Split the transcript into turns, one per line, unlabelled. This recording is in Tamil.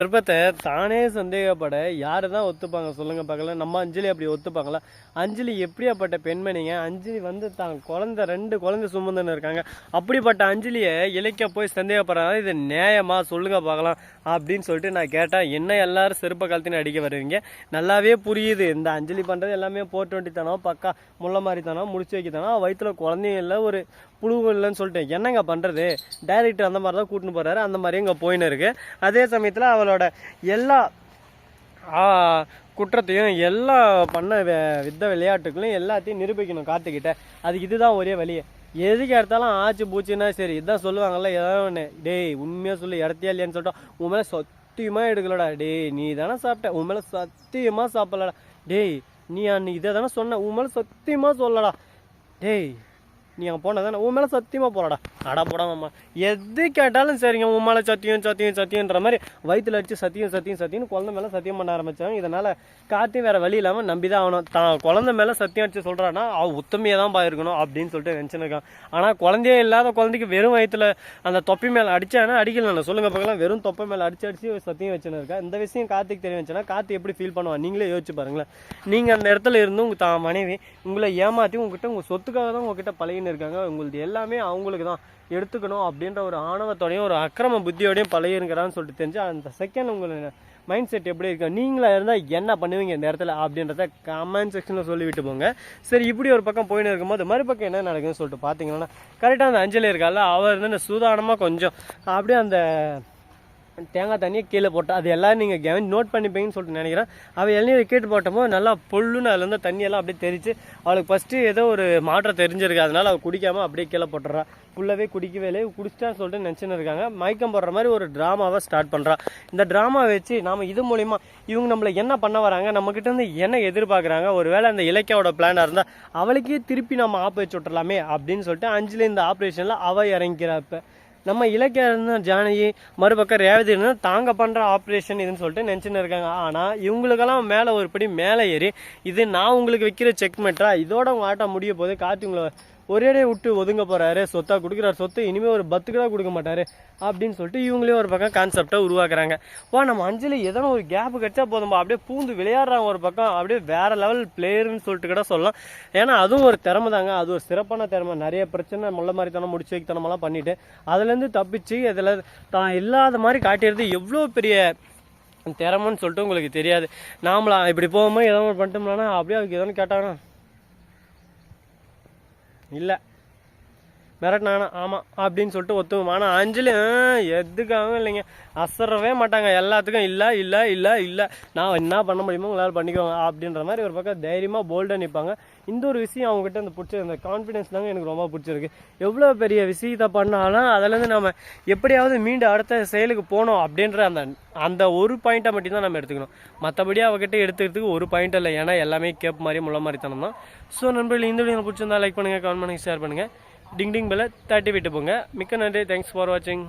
கர்ப்பத்தை தானே சந்தேகப்பட யாரு தான் ஒத்துப்பாங்க சொல்லுங்க பார்க்கலாம் நம்ம அஞ்சலி அப்படி ஒத்துப்பாங்களா? அஞ்சலி எப்படியாப்பட்ட பெண்மணிங்க? அஞ்சலி வந்து தான் குழந்தை ரெண்டு குழந்தை சுமந்துன்னு இருக்காங்க. அப்படிப்பட்ட அஞ்சலியை இலைக்க போய் சந்தேகப்படுறாங்க இது நியாயமா சொல்லுங்க பார்க்கலாம் அப்படின்னு சொல்லிட்டு நான் கேட்டேன் என்ன எல்லாரும் செருப்ப கழுத்தின்னு அடிக்க வருவீங்க? நல்லாவே புரியுது. இந்த அஞ்சலி பண்றது எல்லாமே போர் டுவெண்ட்டி தானோ பக்கா முள்ள மாதிரி தானோ முடிச்சு வைக்கத்தானோ வயிற்றுல குழந்தையும் இல்லை ஒரு புழுவும் இல்லைன்னு சொல்லிட்டு என்னங்க பண்ணுறது டைரக்டர் அந்த மாதிரி தான் கூட்டின்னு போகிறாரு அந்த மாதிரி இங்கே போயின்னு இருக்கு. அதே சமயத்தில் அவங்களோட எல்லா குற்றத்தையும் எல்லா பண்ண வே- வித்த விளையாட்டுகளையும் எல்லாத்தையும் நிரூபிக்கணும் கார்த்திகிட்ட. அதுக்கு இதுதான் ஒரே வழியே எதுக்கு எடுத்தாலும் ஆச்சு பூச்சின்னா சரி இதான் சொல்லுவாங்கல்ல ஏதாவது ஒன்று டேய் உண்மையாக சொல்லி இடத்தையா இல்லையான்னு சொல்லிட்டோம். உன் மேலே சத்தியமாக எடுக்கலடா. டேய் நீ தானே சாப்பிட்ட. உன் மேலே சத்தியமாக சாப்பிடலடா. டேய் நீ அன்னைக்கு இதை தானே சொன்ன. உன் மேலே சத்தியமாக சொல்லடா. டேய் நீ அங்கே போன தானே? உன் மேலே சத்தியமாக போகலடா அடா போடாமம்மா எது கேட்டாலும் சரிங்க உன் மேலே சத்தியம் சத்தியம் சத்தியன்ற மாதிரி வயிற்றுல அடிச்சு சத்தியம் சத்தியம் சத்தியம்னு குழந்தை மேலே சத்தியம் பண்ண ஆரம்பித்தாங்க இதனால் காற்றையும் வேறு வழி இல்லாமல் நம்பி தான் ஆகணும். தான் குழந்தை மேலே சத்தியம் அடிச்சு சொல்கிறான்னா அவள் உத்தமையாக தான் பாயிருக்கணும் அப்படின்னு சொல்லிட்டு நினச்சிருக்கான். ஆனால் குழந்தையே இல்லாத குழந்தைக்கு வெறும் வயிற்றுல அந்த தொப்பி மேலே அடித்தானா அடிக்கல சொல்லுங்கள் பார்க்கலாம் வெறும் தொப்பை மேலே அடிச்சு அடிச்சு சத்தியம் வச்சுன்னு இருக்கா. இந்த விஷயம் கார்த்திக் தெரிய வச்சுன்னா காற்று எப்படி ஃபீல் பண்ணுவான்? நீங்களே யோசிச்சு பாருங்களேன். நீங்கள் அந்த இடத்துல இருந்து உங்கள் தான் மனைவி உங்களை ஏமாற்றி உங்ககிட்ட உங்கள் சொத்துக்காக தான் உங்ககிட்ட பழகின இருக்காங்க. உங்களுது எல்லாமே அவங்களுக்கு தான். எடுத்துக்கணும் அப்படின்ற ஒரு ஆணவத்தோடையும் ஒரு அக்கிரம புத்தியோடையும் பழகிருக்கிறான்னு சொல்லிட்டு தெரிஞ்சு அந்த செகண்ட் உங்களை மைண்ட் செட் எப்படி இருக்கு? நீங்களாக இருந்தால் என்ன பண்ணுவீங்க இந்த இடத்துல அப்படின்றத கமெண்ட் செக்ஷனில் சொல்லிவிட்டு போங்க. சரி இப்படி ஒரு பக்கம் போயின்னு இருக்கும்போது மறுபக்கம் என்ன நடக்குதுன்னு சொல்லிட்டு பார்த்தீங்கன்னா கரெக்டாக அந்த அஞ்சலி இருக்கால அவர் வந்து சூதானமாக கொஞ்சம் அப்படியே அந்த தேங்காய் தண்ணியை கீழே போட்டால் அது எல்லாம் நீங்கள் கவனி நோட் பண்ணிப்பீங்கன்னு சொல்லிட்டு நினைக்கிறேன். அவள் இளநீரை கேட்டு போட்டபோது நல்லா பொல்லுன்னு அதுலேருந்து தண்ணியெல்லாம் அப்படியே தெரிச்சு அவளுக்கு ஃபஸ்ட்டு ஏதோ ஒரு மாற்றம் தெரிஞ்சிருக்கு. அதனால் அவள் குடிக்காமல் அப்படியே கீழே போட்டுறா. ஃபுல்லாகவே குடிக்கவே இல்லை குடிச்சிட்டான்னு சொல்லிட்டு நினச்சின்னு இருக்காங்க மயக்கம் போடுற மாதிரி ஒரு ட்ராமாவை ஸ்டார்ட் பண்ணுறா இந்த ட்ராமா வச்சு நாம் இது மூலிமா இவங்க நம்மளை என்ன பண்ண வராங்க நம்மக்கிட்ட இருந்து என்ன எதிர்பார்க்குறாங்க ஒரு வேளை அந்த இலக்கியாவோட பிளானாக இருந்தால் அவளுக்கே திருப்பி நம்ம ஆப் வச்சு விட்டுறலாமே அப்படின்னு சொல்லிட்டு அஞ்சலி இந்த ஆப்ரேஷனில் அவள் இறங்கிக்கிறா இப்போ. நம்ம இலக்கியா இருந்தா ஜானகி மறுபக்கம் ரேவதி தாங்க பண்ற ஆப்ரேஷன் இதுன்னு சொல்லிட்டு நினச்சின்னு இருக்காங்க. ஆனா இவங்களுக்கெல்லாம் மேலே ஒரு படி மேலே ஏறி இது நான் உங்களுக்கு வைக்கிற செக் மெட்ரா இதோட உங்க ஆட்டம் முடிய போது கார்த்தி உங்களை ஒரேடே விட்டு ஒதுங்க போகிறாரு சொத்தாக கொடுக்குறாரு. சொத்து இனிமேல் ஒரு பத்துக்கு தான் கொடுக்க மாட்டார். அப்படின்னு சொல்லிட்டு இவங்களே ஒரு பக்கம் கான்செப்டாக உருவாக்குறாங்க. வா நம்ம அஞ்சலி எதனா ஒரு கேப் கிடைச்சா போதும்பா. அப்படியே பூந்து விளையாடுறாங்க ஒரு பக்கம். அப்படியே வேற லெவல் பிளேயர்னு சொல்லிட்டு கூட சொல்லலாம். ஏன்னா அதுவும் ஒரு திறமை தாங்க. அது ஒரு சிறப்பான திறமை. நிறைய பிரச்சனை முள்ள மாதிரி தானே முடிச்சு வைக்கத்தனமெல்லாம் பண்ணிவிட்டு அதுலேருந்து தப்பிச்சு அதில் தான் இல்லாத மாதிரி காட்டிடுறது எவ்வளோ பெரிய திறமைன்னு சொல்லிட்டு உங்களுக்கு தெரியாது. நாமளா இப்படி போகும்போது ஏதோ ஒன்று பண்ணிட்டோம்னா அப்படியே அதுக்கு எதனா கேட்டாங்கன்னா இல்லை. மிரட்டினானா ஆமாம் அப்படின்னு சொல்லிட்டு ஒத்துவோம் ஆனால் அஞ்சலி எதுக்காகவும் இல்லைங்க. அசரவே மாட்டாங்க. எல்லாத்துக்கும் இல்லை இல்லை இல்லை இல்லை. நான் என்ன பண்ண முடியுமோ உங்களால் பண்ணிக்கோங்க அப்படின்ற மாதிரி ஒரு பக்கம் தைரியமாக போல்டாக நிற்பாங்க இந்த ஒரு விஷயம் அவங்ககிட்ட அந்த பிடிச்ச அந்த கான்ஃபிடென்ஸ் தாங்க எனக்கு ரொம்ப பிடிச்சிருக்கு. எவ்வளோ பெரிய விஷயத்தை பண்ணாலும் அதுலேருந்து நம்ம எப்படியாவது மீண்டும் அடுத்த செயலுக்கு போனோம் அப்படின்ற அந்த அந்த ஒரு பாயிண்ட்டை மட்டும் தான் நம்ம எடுத்துக்கணும். மற்றபடி அவகிட்ட எடுத்துக்கிறதுக்கு ஒரு பாயிண்ட் இல்லை. ஏன்னா எல்லாமே கேப் மாதிரி முள்ள மாதிரி தனம் தான் ஸோ நண்பர்கள் இந்த வீடியோ பிடிச்சிருந்தா லைக் பண்ணுங்கள் கமெண்ட் பண்ணுங்கள் ஷேர் பண்ணுங்கள் டிங் டிங் பெல்ல தட்டி விட்டு போங்க மிக்க நன்றி தேங்க்ஸ் ஃபார் வாட்சிங்